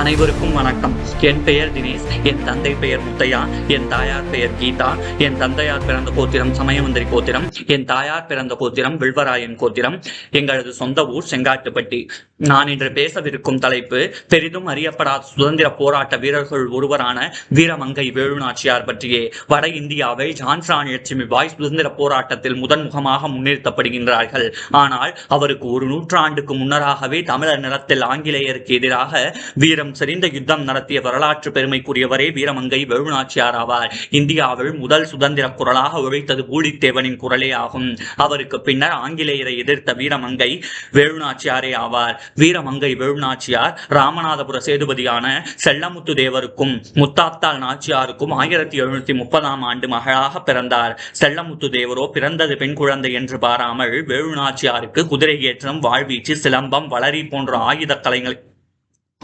அனைவருக்கும் வணக்கம். என் பெயர் தினேஷ். என் தந்தை பெயர் முத்தையா. என் தாயார் பெயர் கீதா. என் தந்தையார் பிறந்த கோத்திரம் சமயமந்திரி கோத்திரம். என் தாயார் பிறந்த கோத்திரம் வில்வராயன் கோத்திரம். எங்களது சொந்த ஊர் செங்காட்டுப்பட்டி. நான் இன்று பேசவிருக்கும் தலைப்பு பெரிதும் அறியப்படாத சுதந்திர போராட்ட வீரர்கள் ஒருவரான வீரமங்கை வேலுநாச்சியார் பற்றியே. வட இந்தியாவை ஜான்சான் லட்சுமி பாய் சுதந்திர போராட்டத்தில் முதன்முகமாக முன்னிறுத்தப்படுகின்றார்கள். ஆனால் அவருக்கு ஒரு நூற்றாண்டுக்கு முன்னராகவே தமிழர் நிலத்தில் ஆங்கிலேயருக்கு எதிராக வீரம் வீரம் செறிந்த யுத்தம் நடத்திய வரலாற்று பெருமைக்குரியவரே வீரமங்கை வேலுநாச்சியார் ஆவார். இந்தியாவில் முதல் சுதந்திர குரலாக உழைத்தது பூலித்தேவனின் குரலே ஆகும். அவருக்கு பின்னர் ஆங்கிலேயரை எதிர்த்த வீரமங்கை வேலுநாச்சியாரே ஆவார். வீரமங்கை வேலுநாச்சியார் ராமநாதபுர சேதுபதியான செல்லமுத்து தேவருக்கும் முத்தாத்தால் நாச்சியாருக்கும் ஆயிரத்தி எழுநூத்தி முப்பதாம் ஆண்டு மகளாக பிறந்தார். செல்லமுத்து தேவரோ பிறந்தது பெண் குழந்தை என்று பாராமல் வேலுநாச்சியாருக்கு குதிரை ஏற்றம் வாழ்வீச்சு சிலம்பம் வளரி போன்ற ஆயுத கலைகள்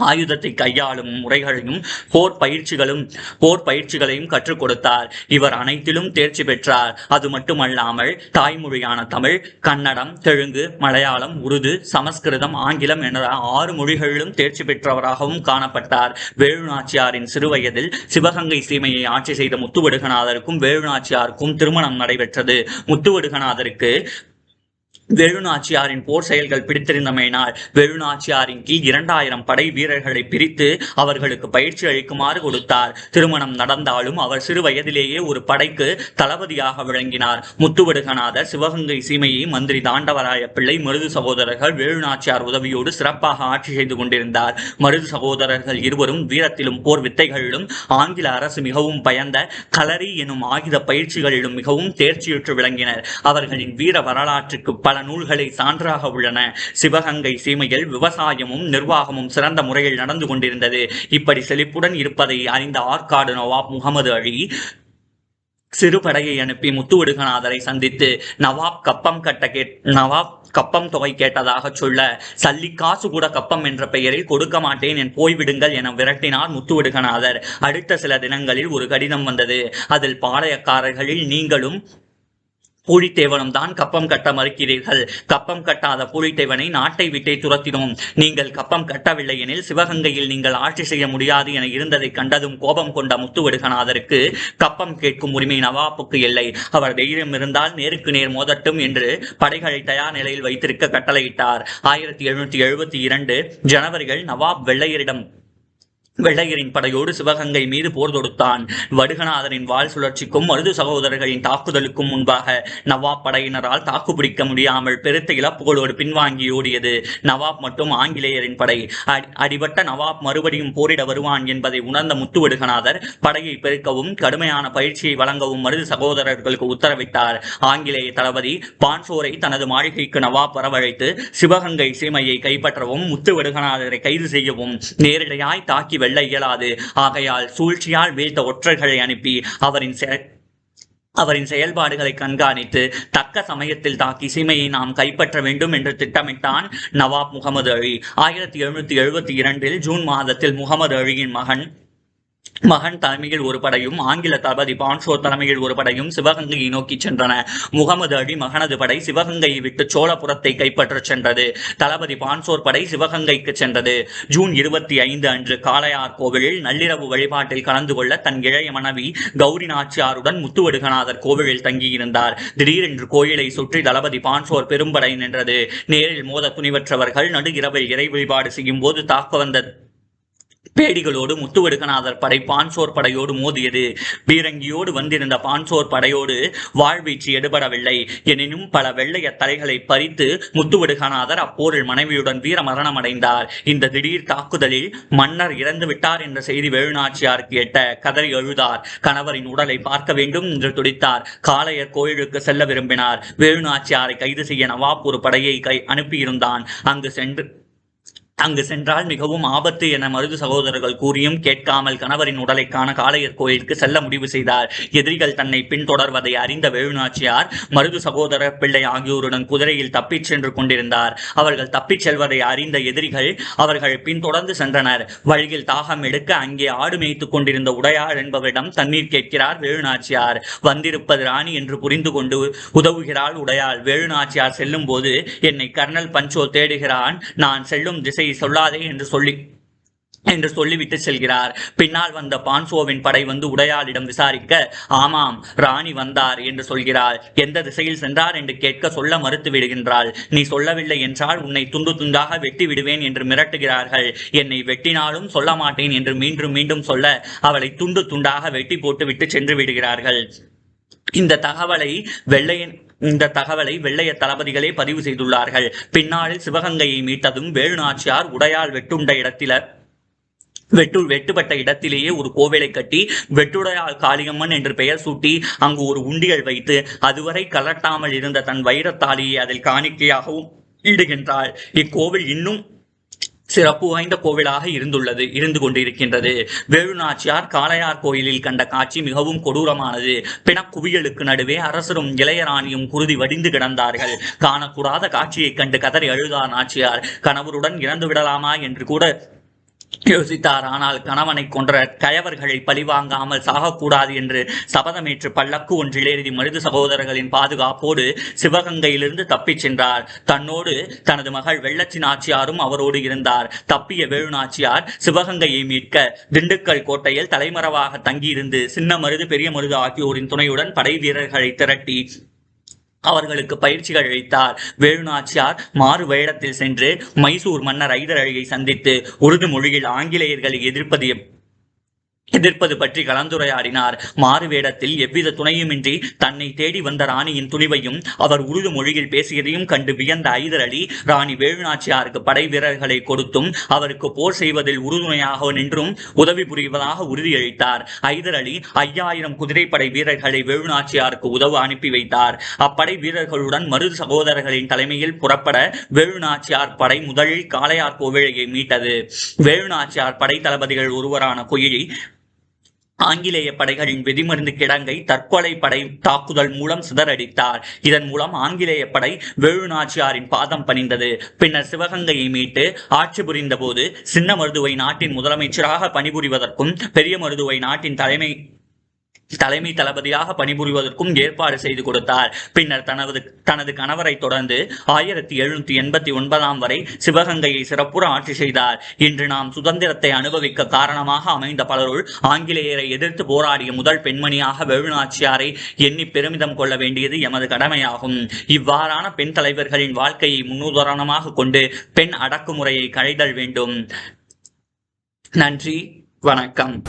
ஆயுதத்தை கையாளும் முறைகளையும் போர் பயிற்சிகளும் போர் பயிற்சிகளையும் கற்றுக் கொடுத்தார். இவர் அனைத்திலும் தேர்ச்சி பெற்றார். அது மட்டுமல்லாமல் தாய்மொழியான தமிழ் கன்னடம் தெலுங்கு மலையாளம் உருது சமஸ்கிருதம் ஆங்கிலம் என ஆறு மொழிகளிலும் தேர்ச்சி பெற்றவராகவும் காணப்பட்டார். வேலுநாச்சியாரின் சிறுவயதில் சிவகங்கை சீமையை ஆட்சி செய்த முத்துவடுகநாதருக்கும் வேலுநாச்சியாருக்கும் திருமணம் நடைபெற்றது. முத்துவடுகநாதருக்கு வேலுநாச்சியாரின் போர் செயல்கள் பிடித்திருந்தமையினால் வேலுநாச்சியாரின் கீழ் இரண்டாயிரம் படை வீரர்களை பிரித்து அவர்களுக்கு பயிற்சி அளிக்குமாறு கொடுத்தார். திருமணம் நடந்தாலும் அவர் சிறு வயதிலேயே ஒரு படைக்கு தளபதியாக விளங்கினார். முத்துவடுகநாதர் சிவகங்கை சீமையை மந்திரி தாண்டவராய பிள்ளை மருது சகோதரர்கள் வேலுநாச்சியார் உதவியோடு சிறப்பாக ஆட்சி செய்து கொண்டிருந்தார். மருது சகோதரர்கள் இருவரும் வீரத்திலும் போர் வித்தைகளிலும் ஆங்கில அரசு மிகவும் பயந்த களரி எனும் ஆயுத பயிற்சிகளிலும் மிகவும் தேர்ச்சியுற்று விளங்கினர். அவர்களின் வீர வரலாற்றுக்கு பல பல நூல்களை சான்றாக உள்ளன. சிவகங்கை சீமையில் விவசாயமும் நிர்வாகமும் சிறந்த முறையில் நடந்து கொண்டிருந்தது. இப்படி செழிப்புடன் இருப்பதை அறிந்த ஆற்காடு நவாப் முகமது அலி சிறு படையை அனுப்பி முத்துவடுகநாதரை சந்தித்து நவாப் கப்பம் கட்ட கே நவாப் கப்பம் தொகை கேட்டதாக சொல்ல சல்லி காசு கூட கப்பம் என்ற பெயரில் கொடுக்க மாட்டேன் என் போய்விடுங்கள் என விரட்டினார் முத்துவடுகநாதர். அடுத்த சில தினங்களில் ஒரு கடிதம் வந்தது. அதில் பாளையக்காரர்களில் நீங்களும் பூலித்தேவனும் தான் கப்பம் கட்ட மறுக்கிறீர்கள். கப்பம் கட்டாத பூலித்தேவனை நாட்டை விட்டே துரத்தினோம். நீங்கள் கப்பம் கட்டவில்லை எனில் சிவகங்கையில் நீங்கள் ஆட்சி செய்ய முடியாது என இருந்ததை கண்டதும் கோபம் கொண்ட முத்துவடுகநாதருக்கு கப்பம் கேட்கும் உரிமை நவாப்புக்கு இல்லை. அவர் தைரியம் இருந்தால் நேருக்கு நேர் மோதட்டும் என்று படைகளை தயார் நிலையில் வைத்திருக்க கட்டளையிட்டார். ஆயிரத்தி எழுநூத்தி எழுபத்தி இரண்டு ஜனவரியில் நவாப் வெள்ளையரிடம் வெள்ளையரின் படையோடு சிவகங்கை மீது போர் தொடுத்தான். வடுகநாதரின் வாழ் சுழற்சிக்கும் மருது சகோதரர்களின் தாக்குதலுக்கும் முன்பாக நவாப் படையினரால் தாக்குப்பிடிக்க முடியாமல் பெருத்த இழப்புகளோடு பின்வாங்கி ஓடியது. நவாப் மற்றும் ஆங்கிலேயரின் படை. அடிபட்ட நவாப் மறுபடியும் போரிட வருவான் என்பதை உணர்ந்த முத்துவடுகநாதர் படையை பெருக்கவும் கடுமையான பயிற்சியை வழங்கவும் மருது சகோதரர்களுக்கு உத்தரவிட்டார். ஆங்கிலேய தளபதி பான்சோரை தனது மாளிகைக்கு நவாப் வரவழைத்து சிவகங்கை சீமையை கைப்பற்றவும் முத்துவடுகநாதரை கைது செய்யவும் நேரடியாய் தாக்கி வெல்ல இயலாது ஆகையால் சூழ்ச்சியால் வீழ்த்த ஒற்றர்களை அனுப்பி அவரின் செ- அவரின் செயல்பாடுகளை கண்காணித்து தக்க சமயத்தில் தாக்கி சீமையை நாம் கைப்பற்ற வேண்டும் என்று திட்டமிட்டான் நவாப் முகமது அலி. ஆயிரத்தி எழுநூத்தி எழுபத்தி இரண்டில் ஜூன் மாதத்தில் முகமது அலியின் மகன் மகன் தலைமையில் ஒரு படையும் ஆங்கில தளபதி பான்சோர் தலைமையில் ஒரு படையும் சிவகங்கையை நோக்கி சென்றன. முகமது அலி மகனது படை சிவகங்கையை விட்டு சோழபுரத்தை கைப்பற்றச் சென்றது. தளபதி பான்சோர் படை சிவகங்கைக்கு சென்றது. ஜூன் இருபத்தி ஐந்து அன்று காளையார் கோவிலில் நள்ளிரவு வழிபாட்டில் கலந்து கொள்ள தன் இளைய மனைவி கௌரி நாச்சியாருடன் முத்துவடுகநாதர் கோவிலில் தங்கியிருந்தார். திடீரென்று கோயிலை சுற்றி தளபதி பான்சோர் பெரும்படை நின்றது. நேரில் மோத துணிவற்றவர்கள் நடு இரவில் இறை வழிபாடு செய்யும் போது தாக்க வந்த பேடிகளோடு முத்துவடுகநாதர் படை பான்சோர் படையோடு மோதியது. பீரங்கியோடு வந்திருந்த பான்சோர் படையோடு வாழ்வீச்சு எடுபடவில்லை. எனினும் பல வெள்ளைய தலைகளை பறித்து முத்துவடுகநாதர் அப்போரில் மனைவியுடன் வீர மரணம் அடைந்தார் இந்த திடீர் தாக்குதலில் மன்னர் இறந்து விட்டார் என்ற செய்தி வேலுநாச்சியாருக்கு எட்ட கதறி எழுதார். கணவரின் உடலை பார்க்க வேண்டும் என்று துடித்தார். காளையர் கோயிலுக்கு செல்ல விரும்பினார். வேலுநாச்சியாரை கைது செய்ய நவாப் ஒரு படையை கை அனுப்பியிருந்தான். அங்கு சென்று அங்கு சென்றால் மிகவும் ஆபத்து என மருது சகோதரர்கள் கூறியும் கேட்காமல் கணவரின் உடலை காண காளையர் கோயிலுக்கு செல்ல முடிவு செய்தார். எதிரிகள் தன்னை பின்தொடர்வதை அறிந்த வேலுநாச்சியார் மருது சகோதர பிள்ளை ஆகியோருடன் குதிரையில் தப்பிச் சென்று கொண்டிருந்தார். அவர்கள் தப்பிச் செல்வதை அறிந்த எதிரிகள் அவர்கள் பின்தொடர்ந்து சென்றனர். வழியில் தாகம் எடுக்க அங்கே ஆடு மேய்த்துக் கொண்டிருந்த உடையாள் என்பவரிடம் தண்ணீர் கேட்கிறார் வேலுநாச்சியார். வந்திருப்பது ராணி என்று புரிந்து கொண்டு உதவுகிறாள் உடையாள். வேலுநாச்சியார் செல்லும் போது என்னை கர்னல் பஞ்சோ தேடுகிறான். நான் செல்லும் திசை சொல்லாதே என்று சொல்லி என்று சொல்லிவிட்டு செல்கிறார். பின்னால் வந்த பான்சோவின் படை வந்து உடையாளிடம் விசாரிக்க ஆமாம் ராணி வந்தார் என்று சொல்கிறாள். எந்த திசையில் சென்றார் என்று கேட்க சொல்ல மறுத்து விடுகின்றாள். நீ சொல்லவில்லை என்றால் உன்னை துண்டு துண்டாக வெட்டி விடுவேன் என்று மிரட்டுகிறார்கள். என்னை வெட்டினாலும் சொல்ல மாட்டேன் என்று மீண்டும் மீண்டும் சொல்ல அவளை துண்டு துண்டாக வெட்டி போட்டு விட்டு சென்று விடுகிறார்கள். இந்த தகவலை வெள்ளையன் இந்த தகவலை வெள்ளைய தளபதிகளே பதிவு செய்துள்ளார்கள். பின்னாளில் சிவகங்கையை மீட்டதும் வேலுநாச்சியார் உடையால் வெட்டுண்ட இடத்தில வெட்டு வெட்டுப்பட்ட இடத்திலேயே ஒரு கோவிலை கட்டி வெட்டுடையால் காளியம்மன் என்று பெயர் சூட்டி அங்கு ஒரு உண்டியல் வைத்து அதுவரை கலட்டாமல் இருந்த தன் வைரத்தாலியை அதில் காணிக்கையாகவும் இடுகின்றாள். இக்கோவில் இன்னும் சிறப்பு வாய்ந்த கோவிலாக இருந்துள்ளது இருந்து கொண்டிருக்கின்றது. வேலுநாச்சியார் காளையார் கோயிலில் கண்ட காட்சி மிகவும் கொடூரமானது. பிணக்குவியலுக்கு நடுவே அரசரும் இளையராணியும் குருதி வடிந்து கிடந்தார்கள். காணக்கூடாத காட்சியைக் கண்டு கதறி அழுதார் நாச்சியார். கணவருடன் இறந்து விடலாமா என்று கூட யோசித்தார். ஆனால் கணவனை கொன்ற கயவர்களை பழிவாங்காமல் சாகக்கூடாது என்று சபதமேற்று பல்லக்கு ஒன்றில் எழுதி மருது சகோதரர்களின் பாதுகாப்போடு சிவகங்கையிலிருந்து தப்பிச் சென்றார். தன்னோடு தனது மகள் வெள்ளச்சி நாச்சியாரும் அவரோடு இருந்தார். தப்பிய வேலு நாச்சியார் சிவகங்கையை மீட்க திண்டுக்கல் கோட்டையில் தலைமறைவாக தங்கியிருந்து சின்ன மருது பெரிய மருது ஆகியோரின் துணையுடன் படை வீரர்களை திரட்டி அவர்களுக்கு பயிற்சிகள் அளித்தார். வேலுநாச்சியார் மாறு வேடத்தில் சென்று மைசூர் மன்னர் ஐதர் அலியை சந்தித்து உருது மொழியில் ஆங்கிலேயர்களை எதிர்ப்பது எதிர்ப்பது பற்றி கலந்துரையாடினார். மாறு வேடத்தில் எவ்வித துணையுமின்றி தன்னை தேடி வந்த ராணியின் துணிவையும் அவர் உருது மொழியில் பேசியதையும் கண்டு வியந்த ஐதர் அலி ராணி வேலுநாச்சியாருக்கு படை வீரர்களை கொடுத்தும் அவருக்கு போர் செய்வதில் உறுதுணையாக நின்றும் உதவி புரிவதாக உறுதியளித்தார். ஐதர் அலி ஐயாயிரம் குதிரைப்படை வீரர்களை வேலுநாச்சியாருக்கு உதவ அனுப்பி வைத்தார். அப்படை வீரர்களுடன் மருது சகோதரர்களின் தலைமையில் புறப்பட வேலுநாச்சியார் படை முதலில் காளையார் கோவிலையை மீட்டது. வேலுநாச்சியார் படை தளபதிகள் ஒருவரான குயிலி ஆங்கிலேய படைகளின் வெடிமருந்து கிடங்கை தற்கொலை படை தாக்குதல் மூலம் சிதறடித்தார். இதன் மூலம் ஆங்கிலேய படை வேலுநாச்சியாரின் பாதம் பணிந்தது. பின்னர் சிவகங்கையை மீட்டு ஆட்சி புரிந்த போது சின்ன மருதுவை நாட்டின் முதலமைச்சராக பணிபுரிவதற்கும் பெரிய மருதுவை நாட்டின் தலைமை தலைமை தளபதியாக பணிபுரிவதற்கும் ஏற்பாடு செய்து கொடுத்தார். பின்னர் தனது தனது கணவரை தொடர்ந்து ஆயிரத்தி எழுநூத்தி எண்பத்தி ஒன்பதாம் வரை சிவகங்கையை சிறப்புற ஆட்சி செய்தார். இன்று நாம் சுதந்திரத்தை அனுபவிக்க காரணமாக அமைந்த பலருள் ஆங்கிலேயரை எதிர்த்து போராடிய முதல் பெண்மணியாக வேலுநாச்சியாரை எண்ணி பெருமிதம் கொள்ள வேண்டியது எமது கடமையாகும். இவ்வாறான பெண் தலைவர்களின் வாழ்க்கையை முன்னுதாரணமாக கொண்டு பெண் அடக்குமுறையை களைதல் வேண்டும். நன்றி வணக்கம்.